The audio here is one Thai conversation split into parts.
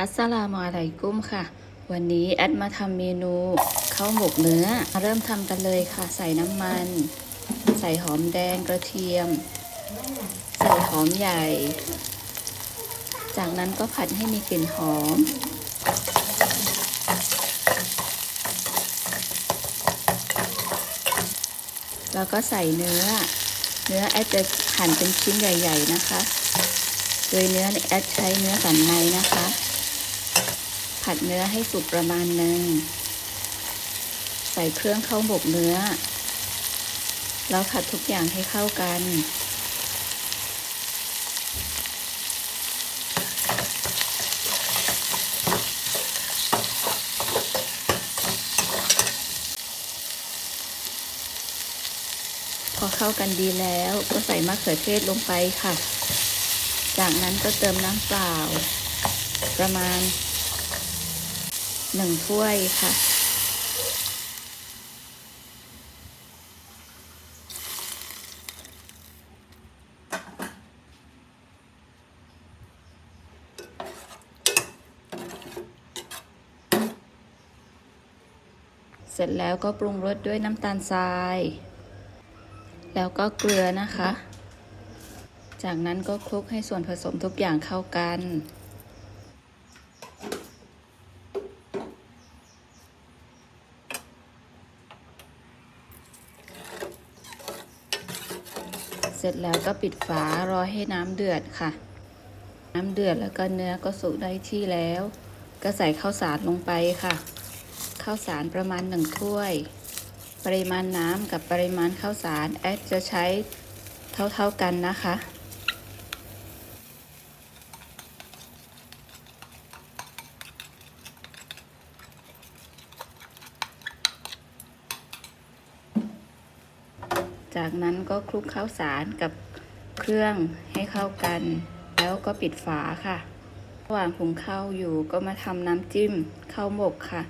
อัสสลามุอะลัยกุมค่ะ วันนี้แอดมาทำเมนูข้าวหมกเนื้อมาเริ่มทำกันเลยค่ะ ใส่น้ำมัน ใส่หอมแดงกระเทียม ใส่หอมใหญ่ จากนั้นก็ผัดให้มีกลิ่นหอม แล้วก็ใส่เนื้อ เนื้อแอดจะหั่นเป็นชิ้นใหญ่ ๆ นะคะ โดยเนื้อแอดใช้เนื้อสันในนะคะ ผัดเนื้อให้สุกประมาณหนึ่ง ใส่เครื่องเข้าหมกเนื้อ แล้วผัดทุกอย่างให้เข้ากัน พอเข้ากันดีแล้วก็ใส่มะเขือเทศลงไปค่ะ จากนั้นก็เติมน้ำเปล่า ประมาณ หนึ่งถ้วยค่ะ เสร็จแล้วก็ปรุงรสด้วยน้ำตาลทราย แล้วก็เกลือนะคะ จากนั้นก็คลุกให้ส่วนผสมทุกอย่างเข้ากัน ร็จแล้วก็ปิดฝารอให้น้ำเดือดค่ะ น้ำเดือดแล้วก็เนื้อก็สุกได้ที่แล้ว ก็ใส่ข้าวสารลงไปค่ะ ข้าวสารประมาณหนึ่งถ้วย ปริมาณน้ำกับปริมาณข้าวสารแอดจะใช้เท่าๆกันนะคะ จากนั้นก็คลุกข้าวสารกับเครื่องให้เข้ากัน แล้วก็ปิดฝาค่ะ ระหว่างหุงข้าวอยู่ก็มาทำน้ำจิ้มข้าวหมกค่ะ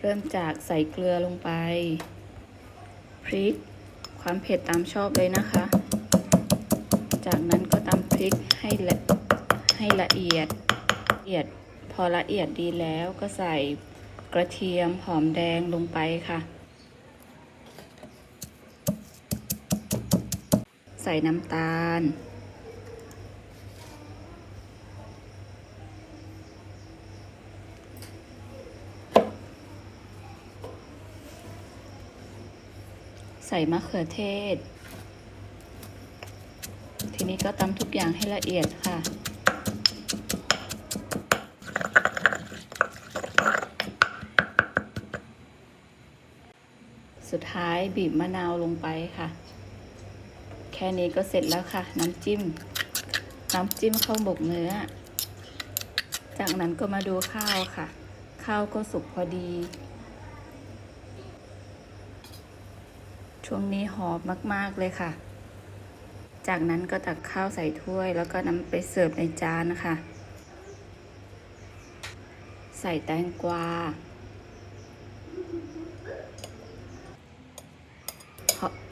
เริ่มจากใส่เกลือลงไป พริก ความเผ็ดตามชอบเลยนะคะ จากนั้นก็ตำพริกให้ละให้ละเอียดละเอียดพอละเอียดดีแล้วก็ใส่กระเทียมหอมแดงลงไปค่ะ ส่น้ำตาล ใส่มะเขือเทศ ทีนี้ก็ตำทุกอย่างให้ละเอียดค่ะสุดท้ายบีบมะนาวลงไปค่ะ ค่นี้ก็เสร็จแล้วค่ะ น้ำจิ้ม น้ำจิ้มข้าวหมกเนื้อ จากนั้นก็มาดูข้าวค่ะ ข้าวก็สุกพอดี ช่วงนี้หอมมากๆเลยค่ะ จากนั้นก็ตักข้าวใส่ถ้วย แล้วก็นำไปเสิร์ฟในจานนะคะ ใส่แตงกวา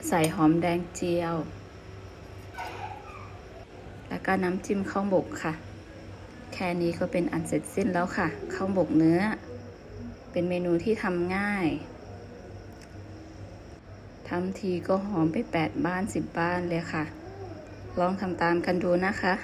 ใส่หอมแดงเจียว แล้วก็น้ำจิ้มข้าวหมกค่ะ แค่นี้ก็เป็นอันเสร็จสิ้นแล้วค่ะข้าวหมกเนื้อ เป็นเมนูที่ทำง่ายทำทีก็หอมไปแปดบ้านสิบบ้านเลยค่ะ ลองทำตามกันดูนะคะ